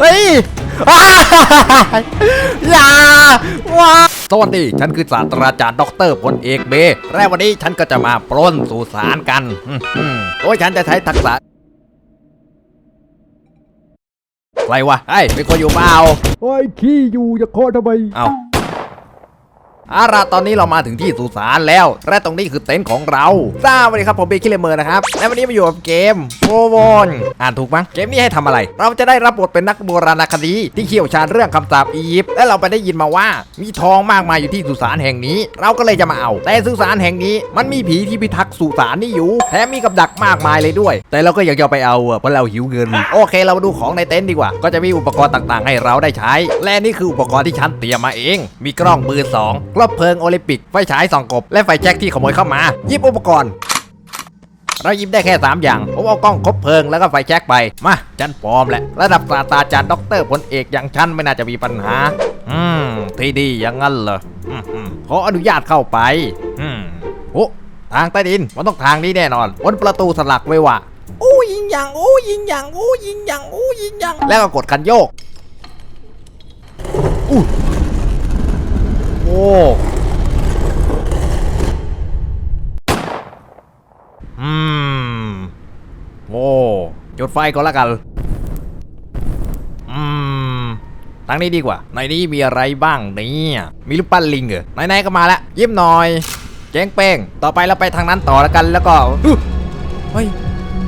เฮ้ยอ้ายอย่าว้าสวัสดี ฉันคือศาสตราจารย์ดอกเตอรพลเอกเบและวันนี้ฉันก็จะมาปล้นสุสานกันอืมอืมโอ้ยฉันจะใช้ทักษะอะไรวะเฮ้ยเป็นคนอยู่เปล่าโอ้ยขี้อยู่จะเคาะทำไม เอาเอาล่ะตอนนี้เรามาถึงที่สุสานแล้ว และตรงนี้คือเต็นท์ของเราสวัสดีครับผมเบคคิเลเมอร์นะครับ และวันนี้มาอยู่กับเกมโฟวอนอ่านถูกมั้งเกมนี้ให้ทำอะไร เราจะได้รับบทเป็นนักโบราณคดี ที่เชี่ยวชาญเรื่องคำสาปอียิปต์และเราไปได้ยินมาว่า มีทองมากมายอยู่ที่สุสานแห่งนี้ เราก็เลยจะมาเอา แต่สุสานแห่งนี้มันมีผีที่พิทักษ์สุสานนี่อยู่แถมมีกับดักมากมายเลยด้วย แต่เราก็อยากจะไปเอาเพราะเราหิวเงินโอเค เรามาดูของในเต็นท์ดีกว่า ก็จะมีอุปกรณ์ต่างๆ ให้เราได้ใช้ และนี่คืออุปกรณ์ที่ฉันเตรียมมาเอง มีกล้องมือสองกล้องเพลิงโอลิมปิก ไฟฉายส่องกบ และไฟแจ็คที่ขโมยเข้ามาหยิบอุปกรณ์ เราหยิบได้แค่ 3 อย่าง ผมเอากล้องคบเพลิงแล้วก็ไฟแช็กไป มาฉันพร้อมแหละระดับศาสตราจารย์ด็อกเตอร์พลเอกอย่างฉันไม่น่าจะมีปัญหา อืม ที่ดีอย่างนั้นเหรออืมอืมขออนุญาตเข้าไป อืมโอ้ทางใต้ดิน มันต้องทางนี้แน่นอน บนประตูสลักไว้ว่าอู้ยิงยังอู้ยิงยังอู้ยิงยังอู้ยิงยังแล้วก็กดคันโยกอู้โอ้อืม โอ้จุดไฟก่อนละกัน อืมทางนี้ดีกว่า ในนี้มีอะไรบ้างเนี่ย มีรูปปั้นลิงเหรอไหนๆก็มาแล้วยิ้มหน่อยเจ๊งเป้ง ต่อไปเราไปทางนั้นต่อแล้วกันแล้วก็เฮ้ย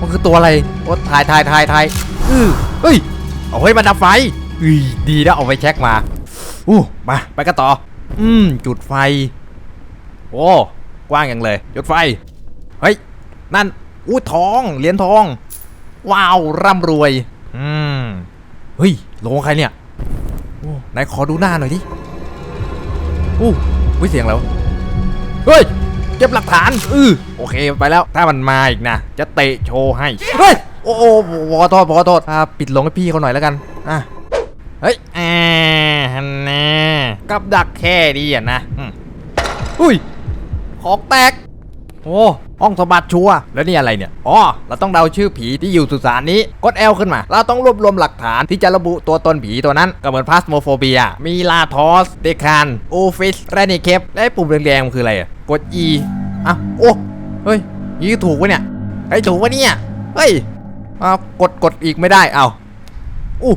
มันคือตัวอะไร โอ้ถ่ายถ่ายถ่ายถ่ายอือเฮ้ย เอาเฮ้ยมันดับไฟอุ้ยดีนะเอาไปเช็คมาอู้มา ไปกันต่อ อืม จุดไฟ โอ้กว้างอย่างเลย จุดไฟ เฮ้ย นั่น อู้ทอง เหรียญทอง ว้าว ร่ำรวย อืม เฮ้ยโลงใครเนี่ยโอ้ไหนขอดูหน้าหน่อยดิอู้วิเสียงแล้ว เฮ้ย เก็บหลักฐาน อือโอเค ไปแล้ว ถ้ามันมาอีกนะ จะเตะโชว์ให้ เฮ้ย โอ้โหขอโทษขอโทษอ่าปิดลงให้พี่เขาหน่อยแล้วกัน อะ เฮ้ยอ กับดักแค่ดีอะนะอืมอุ้ย ของแตก โอ้ห้องสมบัติชัวร์แล้วนี่อะไรเนี่ย อ๋อ เราต้องเดาชื่อผีที่อยู่สุสานนี้ กด L ขึ้นมา เราต้องรวบรวมหลักฐานที่จะระบุตัวตนผีตัวนั้น ก็เหมือนพาสโมโฟเบีย มีลาทอส เดคานโอฟิสแรนิเคปและไอ้ปุ่มแดงๆมันคืออะไรอะกด E อะ โอ้ เฮ้ยยี่ถูกวะเนี่ยไอ้ยถูกวะเนี่ย เฮ้ยอ้าวกดกดอีกไม่ได้ เอาอู้อู้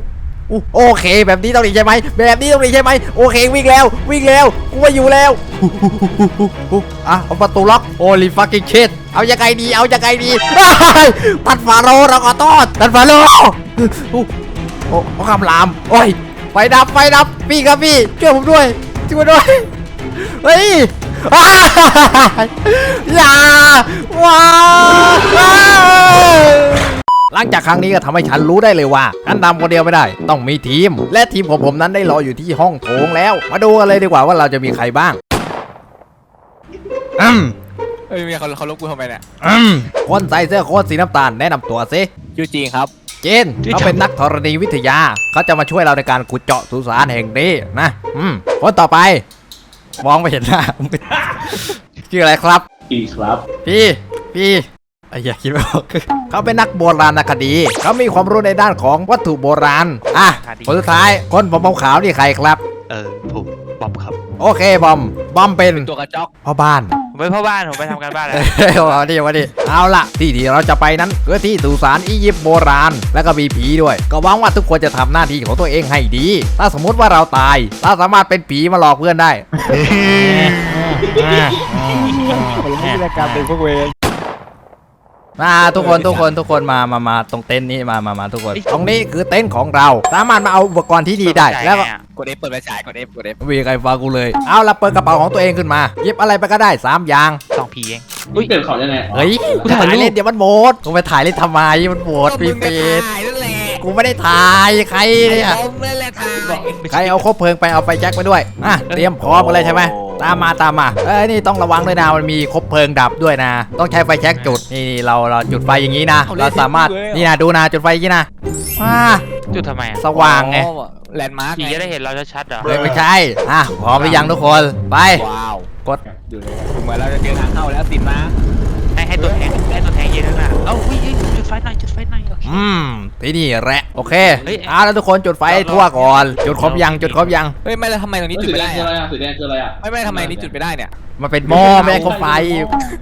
โอเค แบบนี้ต้องดีใช่ไหมแบบนี้ต้องดีใช่ไหมโอเควิ่งแล้ว วิ่งแล้วกูไม่อยู่แล้วอะเอาประตูล็อกโอลิฟักกิ้งเชดเอายังไงดีเอายังไงดีตัดฝาโลเราขอโทษตัดฝาโลโอ้โอ้โอ้คำรามโอ้ยไฟดับไฟดับพี่ครับพี่ช่วยผมด้วยช่วยด้วยเฮ้ยอย่าว้า หลังจากครั้งนี้ก็ทำให้ฉันรู้ได้เลยว่าฉันทำคนเดียวไม่ได้ ต้องมีทีม และทีมของผมนั้นได้รออยู่ที่ห้องโถงแล้ว มาดูกันเลยดีกว่าว่าเราจะมีใครบ้างอืมเอ้ยเมียเขาเขาลบกูทำไมเนี่ยอืมคนใส่เสื้อโค้ทสีน้ำตาลแนะนำตัวสิชื่อจริงครับเจนเขาเป็นนักธรณีวิทยา เขาจะมาช่วยเราในการขุดเจาะสุสานแห่งนี้นะอืมคนต่อไป มองไม่เห็นหน้าชื่ออะไรครับอีครับ พี่ พี่ไอ้อย่าคิดไม่ออกเขาเป็นนักโบราณคดี เขามีความรู้ในด้านของวัตถุโบราณ อะ คนสุดท้าย คนผมขาวๆนี่ใครครับ เออผมบอมครับ โอเคบอม บอมเป็นตัวกระจอกพ่อบ้านผมไปพ่อบ้าน ผมไปทำการบ้านแล้วเฮ้ยวันนี้วันนี้เอาล่ะ ที่ที่เราจะไปนั้นคือที่สุสานอียิปต์โบราณ แล้วก็มีผีด้วย ก็หวังว่าทุกคนจะทำหน้าที่ของตัวเองให้ดี ถ้าสมมุติว่าเราตายเราสามารถเป็นผีมาหลอกเพื่อนได้คนละวิธีการเป็นพวกเวร มาทุกคนทุกคนทุกคนมามามาตรงเต็นท์นี้มามามาทุกคน ตรงนี้คือเต็นท์ของเรา สามารถมาเอาอุปกรณ์ที่ดีได้แล้วก็กดเอฟเปิดไปฉายกดเอฟกดเอฟไม่มีใครฟังกูเลย เอาละเปิดกระเป๋าของตัวเองขึ้นมาหยิบอะไรไปก็ได้สามอย่างสองผีเองอุ้ยเปลี่ยนของยังไงอ๋อเฮ้ยกูถ่ายเล่นเดี๋ยวมันหมดกูไปถ่ายเล่นทำไมมันหมดปีเป็ดถ่ายนั่นแหละกูไม่ได้ถ่ายใครเนี่ยผมนั่นแหละถ่ายใครเอาคบเพลิงไปเอาไฟแจ็คไปด้วยอะเตรียมพร้อมกันเลยใช่ไหม ตามมาตามมาเอ้ยนี่ต้องระวังด้วยนะมันมีคบเพลิงดับด้วยนะ ต้องใช้ไฟแช็กจุดนี่นี่เราเราจุดไฟอย่างนี้นะ เราสามารถนี่นะดูนะจุดไฟอย่างนี้นะอ่าจุดทำไมอะสว่างไงแลนด์มาร์กผีจะได้เห็นเราชัดๆเหรอเฮ้ยไม่ใช่อะพร้อมหรือยังทุกคนไปว้าว กดดูเลยเหมือนเราจะเจอทางเข้าแล้วสินมา ที่นี่แหละโอเคเฮ้ยเอาแล้วทุกคนจุดไฟให้ทั่วก่อน จุดครบยังจุดครบยัง เฮ้ยไม่แล้วทำไมตรงนี้จุดสีไม่แดได้งคืออะไรอะอะสีแดงคืออะไรอะไม่ไม่ทำไมนี่จุดไม่ได้เนี่ยมันเป็นหม้อไม่ได้ครบไฟ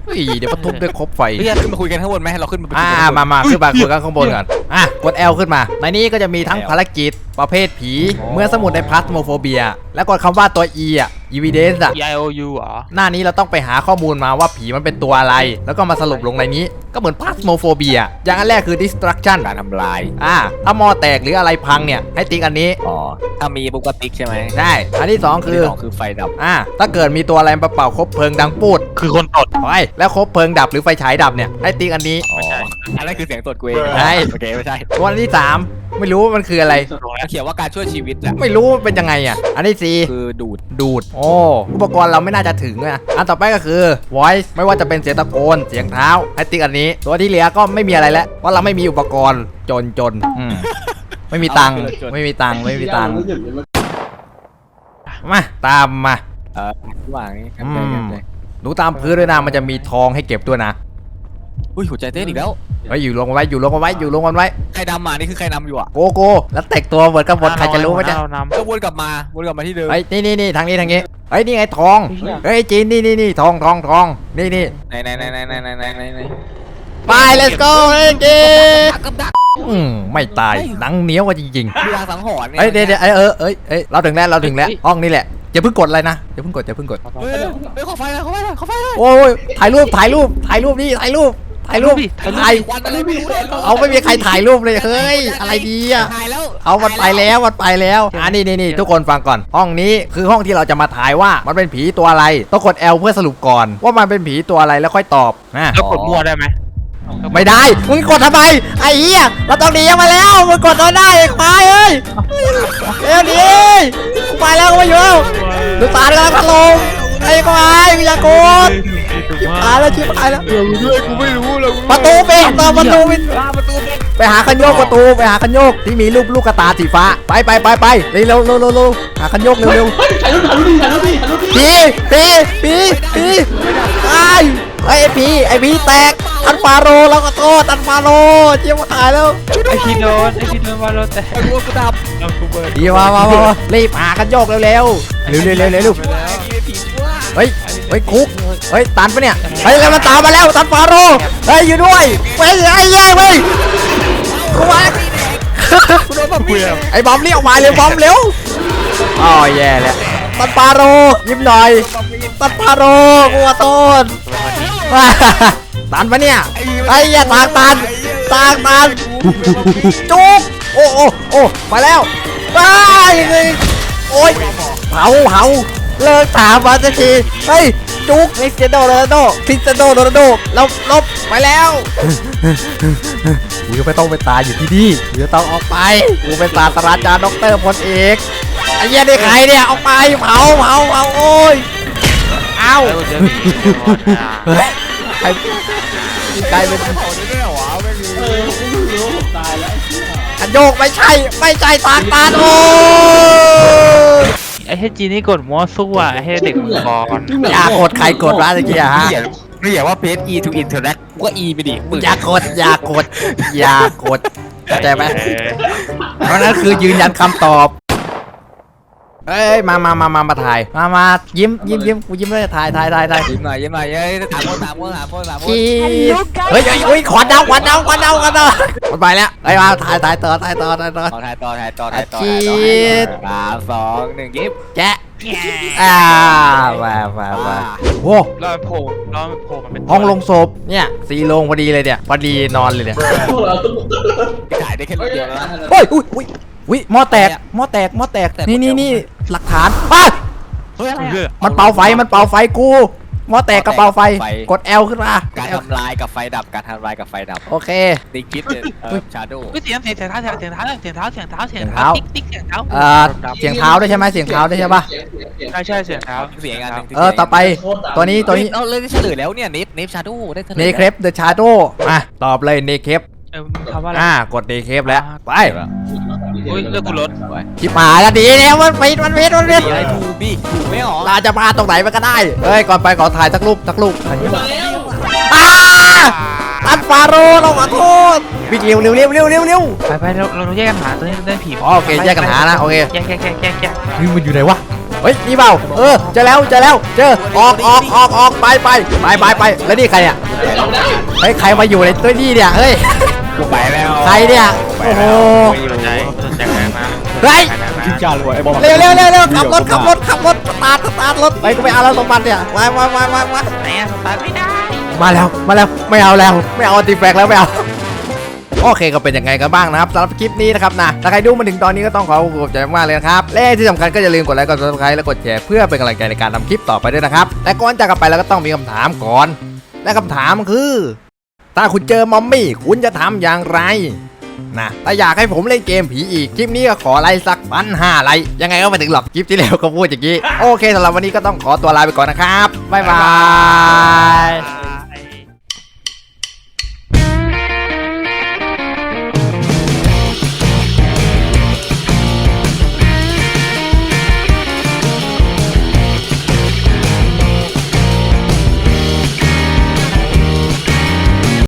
เฮ้ยเดี๋ยวมาทุบด้วยครบไฟ เฮ้ยขึ้นมาคุยกันข้างบนไหมเราขึ้นมาอ่ามามาขึ้นมาคุยกันข้างบนก่อน อะ กด L ขึ้นมา ในนี้ก็จะมีทั้งภารกิจ ประเภทผี เมื่อสมุดในพลาสโมโฟเบีย แล้วกดคำว่าตัว E อะ evidence อะ E I O U เหรอ หน้านี้เราต้องไปหาข้อมูลมาว่าผีมันเป็นตัวอะไร แล้วก็มาสรุปลงในนี้ ก็เหมือนพลาสโมโฟเบีย อย่างอันแรกคือ destruction การทำลาย อ่า ถ้าหมอแตกหรืออะไรพังเนี่ย ให้ติ๊กอันนี้ อ๋อ ถ้ามีบุกกติ๊กใช่ไหมได้อันที่สองคือสองคือไฟดับ อ่า ถ้าเกิดมีตัวอะไรมาเป่าคบเพลิงดังปูดคือคนตด ไปแล้วคบเพลิงดับหรือไฟฉายดับเนี่ย ให้ติ๊กอันนี้ อ๋อ ไม่ใช่อันนั้นคือเสียงตรวจกูเองใช่ โอเคไม่ใช่ตัวอันที่สามไม่รู้ว่ามันคืออะไรมันเขียนว่าการช่วยชีวิตแหละไม่รู้ว่าเป็นยังไงอะ อันที่สี่คือดูดดูด โอ้อุปกรณ์เราไม่น่าจะถึงเลยนะอันต่อไปก็คือ voice ไม่ว่าจะเป็นเสียงตะโกนเสียงเท้าให้ติ๊กอันนี้ ตัวที่เหลือก็ไม่มีอะไรแล้วเพราะเราไม่มีอุปกรณ์จนจนอืมไม่มีตังค์ไม่มีตังค์ไม่มีตังค์มาตามมา เออระหว่างนี้กันอืไปมกันไปดูตามพื้นด้วยนะมันจะมีทองให้เก็บด้วยนะ อุ้ยหัวใจเต้นอีกแล้วไฮ้อยู่ลงไว้อยู่ลงไว้อยู่ลงไว้ใครนำมานี่คือใครนำอยู่อะโกโก้แล้วเตะตัวเหมือนกันหมดใครจะรู้ไหมเนี่ก็วนกลับมาวนกลับมาที่เดิมไอ้นี่นี่นี่ทางนี้ทางนี้ไอ้นี่ไงทองเฮ้ยจีนนี่นี่นี่ทองทองทองนี่นี่ไหนไหนไหนไหนไหนไหนไหนไป let's go เอ็นจีไม่ตายหนังเหนียวริงจริงๆเวลาสังหรณ์เฮ้ยเดี๋ยวเอ้ยเอ้ยเอ้ยเราถึงแล้วเราถึงแล้วห้องนี่แหละอย่าเพิ่งกดอะไรนะอย่าเพิ่งกดอย่าเพิ่งกดเฮ้ยขอไฟเลยขอไฟเลยขอไฟเลยโอ้ยถ่ายรูปถ่ายรูปถ่ายรูปนี่ถ่ายรูป ถ่ายรูปถ่ายควันอะไรไม่รู้เลยเอาไม่มีใครถ่ายรูปเลยเฮ้ยอะไรดีอะถ่ายแล้วเอามันไปแล้วมันไปแล้วอ่านี่นี่นี่ทุกคนฟังก่อน ห้องนี้คือห้องที่เราจะมาถ่ายว่ามันเป็นผีตัวอะไรต้องกด L เพื่อสรุปก่อน ว่ามันเป็นผีตัวอะไรแล้วค่อยตอบนะแล้วกดมั่วได้ไหมไม่ได้ มึงกดทำไม ไอ้เหี้ย เราต้องหนีมาแล้ว มึงกดเราได้ไอ้ควายเอ้ยเร็วดีกูไปแล้วกูไม่อยู่แล้วดูตาด้วยพัดลมไอ้ควายมึงอย่ากด ตายแล้วชิบหายแล้ว เดี๋ยวด้วยกูไม่รู้เลยประตูปิดต่อประตูปิดไปหาคันโยกประตูไปหาคันโยกที่มีรูปลูกกระตาสีฟ้า ไปไปไปไปเร็วเร็วเร็วเร็วเร็วหาคันโยกเร็วเร็วเฮ้ยถ่ายรูปถ่ายรูปดิถ่ายรูปดิถ่ายรูปดิผีผีผีผีไอ้ไอ้ผีไอ้ผีแตกทันฟาโรห์แล้วก็โทษทันฟาโรห์เจี๊ยบตายแล้วไอพีโดนไอพีโดนวาโลแต่ไอ้กูกูดับเรากูเบิร์ดดีมามามามารีบหาคันโยกเร็วเร็วเร็วเร็วเร็วเร็วเร็วแล้วผีผีชั่วเฮ้ย เฮ้ยคุกเฮ้ยตันปะเนี่ยเฮ้ยแล้วมันตามมาแล้วทันฟาโรห์เฮ้ยอยู่ด้วยเฮ้ยไอ้เย้ยเฮ้ยกูมากูโดนแบบนี้ไอ้บอมเรียกมาเร็วบอมเร็วอ๋อแย่แล้วตันฟาโรห์ยิ้มหน่อยตันฟาโรห์กูขอโทษตันปะเนี่ยไอ้เหี้ยทางตันทางตันจุกโอ้โอ้โอ้มาแล้วไปเลยโอ้ยเผาเผา เลิกถามมาสักทีเฮ้ยจุกนิสเซโดโรนัลโดพิสเซโดโรนัลโดลบลบไปแล้วกูจะไม่ต้องไปตายอยู่ที่นี่กูจะต้องออกไปกูเป็นศาสตราจารย์ด็อกเตอร์พลเอกไอ้เหี้ยนี่ใครเนี่ยออกไปเผาเผาเผาโอ้ยเอ้าแล้วเจอผีเฮ้ยใครกลายเป็นเขาได้ด้วยเหรอวะไม่มีเออผมไม่รู้ผมตายแล้วอันโยกไม่ใช่ไม่ใช่ทางตาโอ้ย ไอเฮจีนี่กดมั่วสู้อะไอเฮเด็กมังกรอย่ากดใครกดวะตะกี้อะฮะเขียนไม่เขียนว่าเพจ E to interact กูก็ E ไปดิมึงอย่ากดอย่ากดอย่ากดเข้าใจไหมเพราะนั้นคือยืนยันคำตอบ เอ้ยมามามามามาถ่าย มามายิ้มยิ้มยิ้มกูยิ้มเลยถ่ายถ่ายถ่ายถ่ายยิ้มหน่อยยิ้มหน่อยเอ้ยถามคนถามคนถามคนถามคนชีเฮ้ยเฮ้ยเฮ้ยขวานดาวขวานดาวขวานดาวขวานดาวมันไปแล้วไอ้ยมาถ่ายถ่ายต่อถ่ายต่อถ่ายต่อต่อถ่ายต่อถ่ายต่อถ่ายต่อชีถ่ายต่อดสามสองหนึ่งยิบแจ๊ะอ่ามามามาโอ้เราโผล่เราโผล่มันเป็นห้องลงศพเนี่ยสีโลงพอดีเลยเนี่ยพอดีนอนเลยเนี่ยพวกเราต้องถ่ายได้แค่รูปเดียวแล้วนะโอ้ยอุ้ยอุ้ย อุ้ยหม้อแตกหม้อแตกหม้อแตกแตกนี่หมดนี่แล้วนี่หลักฐานป้าเฮ้ยอะไรเพื่ออะมันเป่าไฟมันเป่าไฟกูหม้อแตกกับเป่าไฟไฟกด L ขึ้นมาการทำลายกับไฟดับการทำลายกับไฟดับโอเคติ๊กคิดเลยเออชาโดว์เฮ้ยเสียงเสียงเสียงเท้าเสียงเท้าเสียงเท้าเสียงเท้าเสียงเสียงเท้าเท้าติ๊กติ๊กเสียงเท้าเอ่อเสียงเท้าด้วยใช่ไหมเสียงเท้าด้วยใช่ปะใช่ใช่เสียงเท้าเสียงอันหนึ่งที่เออต่อไปตัวนี้ตัวนี้เราเลยได้เฉลยแล้วเนี่ยเนฟเนฟชาโดว์ได้เฉลยเนเครปเดอะชาโดมาตอบเลยเนเครปเออคำว่าอะไรอ่ากดเนเครปแล้วไปเฮ้ยเลือกกูรถชิบหายแล้วดีแล้วมันปิดมันปิดมันปิดอะไรทูบี้ถูกไม่หรอเราจะมาตรงไหนมันก็ได้เอ้ยก่อนไปขอถ่ายสักรูปสักรูปมาแล้วอ้าาโรเราขอโทษวิ่งเร็วเร็วเร็วเร็วเร็วเร็วไปไปเราเราแยกกันหาตัวนี้เรื่องผีอ๋อโอเคแยกกันหานะโอเคแยกแยกแยกแยกแยกนี่มันอยู่ไหนวะเฮ้ยนี่เปล่าเออเจอแล้วเจอแล้วเจอออกออกออกออกไปไปไปไปไปแล้วนี่ใครเนี่ยจำได้เฮ้ยใครมาอยู่ในตัวนี้เนี่ยเฮ้ย กูไปแล้วใครเนี่ยโอ้โหสนใจสนใจกันมาเฮ้ยจริงจังเลยไอ้บอลเร็วเร็วเร็วเร็วขับรถขับรถขับรถสตาร์ทสตาร์ทรถไปกูไปเอาแล้วสมบัติเนี่ยมามามามามาไหนอะสตาร์ทไม่ได้มาแล้วมาแล้วไม่เอาแล้วไม่เอาตีแฟกแล้วไม่เอาโอเคก็เป็นยังไงกันบ้างนะครับสำหรับคลิปนี้นะครับนะถ้าใครดูมาถึงตอนนี้ก็ต้องขอขอบใจมากๆเลยนะครับและที่สำคัญก็อย่าลืมกดไลค์กด subscribe และกดแชร์เพื่อเป็นกำลังใจในการทำคลิปต่อไปด้วยนะครับแต่ก่อนจากกันไปเราก็ต้องมีคำถามก่อน และคำถามคือ ถ้าคุณเจอมอมมี่คุณจะทำอย่างไรนะถ้าอยากให้ผมเล่นเกมผีอีก คลิปนี้ก็ขอไลค์สักพันห้าไลค์ยังไงก็ไม่ถึงหรอกคลิปที่แล้วก็พูดอย่างนี้ โอเคสำหรับวันนี้ก็ต้องขอตัวลาไปก่อนนะครับ บ๊ายบาย